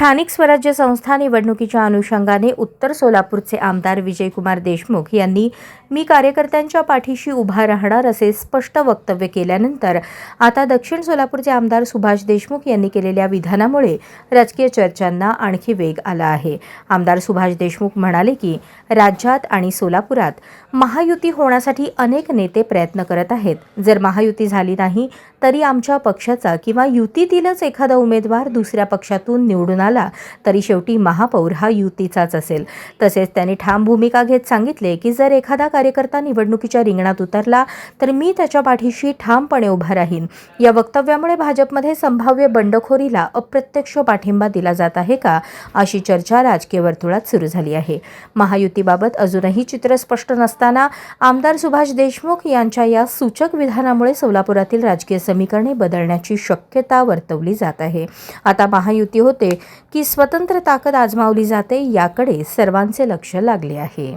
स्थानिक स्वराज्य संस्था निवडणुकीच्या अनुषंगाने उत्तर सोलापूरचे आमदार विजयकुमार देशमुख यांनी मी कार्यकर्त्यांच्या पाठीशी उभा राहणार असे स्पष्ट वक्तव्य केल्यानंतर आता दक्षिण सोलापूरचे आमदार सुभाष देशमुख यांनी केलेल्या विधानामुळे राजकीय चर्चांना आणखी वेग आला आहे. आमदार सुभाष देशमुख म्हणाले की राज्यात आणि सोलापुरात महायुती होण्यासाठी अनेक नेते प्रयत्न करत आहेत. जर महायुती झाली नाही तरी आमच्या पक्षाचा किंवा युतीतीलच एखादा उमेदवार दुसऱ्या पक्षातून निवडून आला तरी शेवटी महापौर हा युतीचाच असेल. तसेच त्यांनी ठाम भूमिका घेत सांगितले की जर एखादा कार्यकर्ता निवडणुकीच्या रिंगणात उतरला तर मी त्याच्या पाठीशी ठामपणे उभा राहीन. या वक्तव्यामुळे भाजपमध्ये संभाव्य बंडखोरीला अप्रत्यक्ष पाठिंबा दिला जात आहे का अशी चर्चा राजकीय वर्तुळात सुरू झाली आहे. महायुतीबाबत अजूनही चित्र स्पष्ट नसताना आमदार सुभाष देशमुख यांच्या या सूचक विधानामुळे सोलापुरातील राजकीय समीकरणे बदलण्याची शक्यता वर्तवली जात आहे. आता महायुती होते की स्वतंत्र ताकद आजमावली जाते याकडे सर्वांचे लक्ष लागले आहे.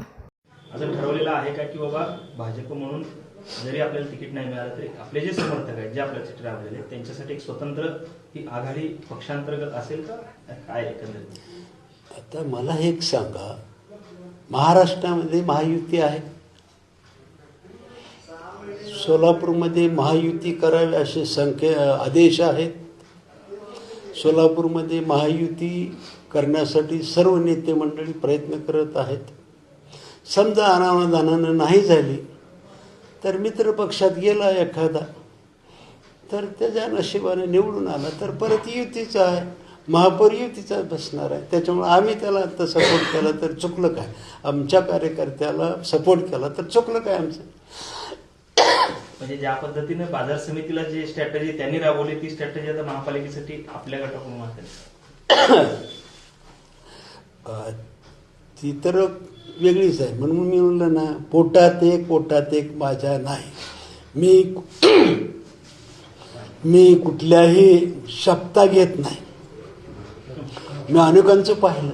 असं ठरवलेलं आहे का की बाबा भाजप म्हणून जरी आपल्याला तिकीट नाही मिळालं तरी आपले जे समर्थक आहेत जे आपल्यासाठी राबलेले आहेत त्यांच्यासाठी एक स्वतंत्र ही आघाडी पक्षांतर्गत असेल का? काय एकंदरीत? आता मला एक सांगा महाराष्ट्रामध्ये महायुती आहे. सोलापूरमध्ये महायुती करावी असे संख्य आदेश आहेत. सोलापूरमध्ये महायुती करण्यासाठी सर्व नेते मंडळी प्रयत्न करत आहेत. समजा अनावधानानं नाही झाली तर मित्र पक्षात गेला एखादा तर त्याच्या नशिबाने निवडून आला तर परत युतीचा आहे. महापौर युतीचा बसणार आहे. त्याच्यामुळे आम्ही त्याला आता सपोर्ट केला तर चुकलं काय? आमच्या कार्यकर्त्याला सपोर्ट केला तर चुकलं काय आमचं? म्हणजे ज्या पद्धतीने बाजार समितीला जी स्ट्रॅटेजी त्यांनी राबवली ती स्ट्रॅटेजी आता महापालिकेसाठी आपल्या गटाकडून असेल ती तर वेगळीच आहे. म्हणून मी म्हणलं ना पोटात एक पोटात एक माझ्या नाही. मी मी कुठल्याही शब्दा घेत नाही. मी अनेकांचं पाहिलं.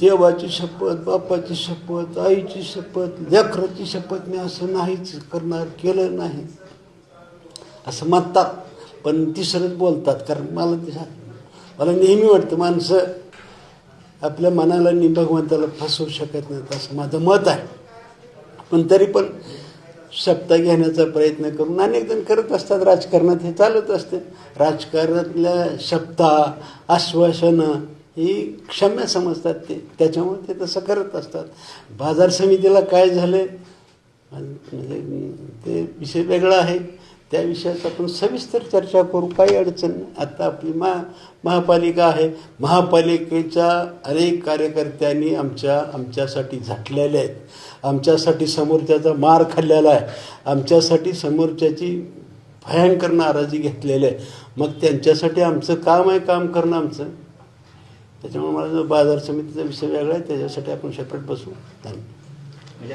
देवाची शपथ बापाची शपथ आईची शपथ लेकराची शपथ मी असं नाहीच करणार केलं नाही. असं म्हणतात पण तिसरंच बोलतात कारण मला ते मला नेहमी वाटतं माणसं आपल्या मनाला नि भगवंताला फसवू शकत नाहीत असं माझं मत आहे. पण तरी पण सप्ताह घेण्याचा प्रयत्न करून अनेक जण करत असतात राजकारणात हे चालत असते. राजकारणातल्या शब्दा आश्वासनं ही क्षम्य समजतात ते. त्याच्यामुळे ते तसं करत असतात. बाजार समितीला काय झालं? म्हणजे ते विषय वेगळा आहे. त्या विषयात आपण सविस्तर चर्चा करू. काही अडचण नाही. आता आपली महा महापालिका आहे. महापालिकेच्या अनेक कार्यकर्त्यांनी आमच्या आमच्यासाठी झाटलेल्या आहेत. आमच्यासाठी समोरच्याचा मार खाल्लेला आहे. आमच्यासाठी समोरच्याची भयंकर नाराजी घेतलेली आहे. मग त्यांच्यासाठी आमचं काम आहे काम करणं आमचं. त्याच्यामुळे मला जो बाजार समितीचा विषय वेगळा आहे त्याच्यासाठी आपण सेपरेट बसू. धन्यवाद. म्हणजे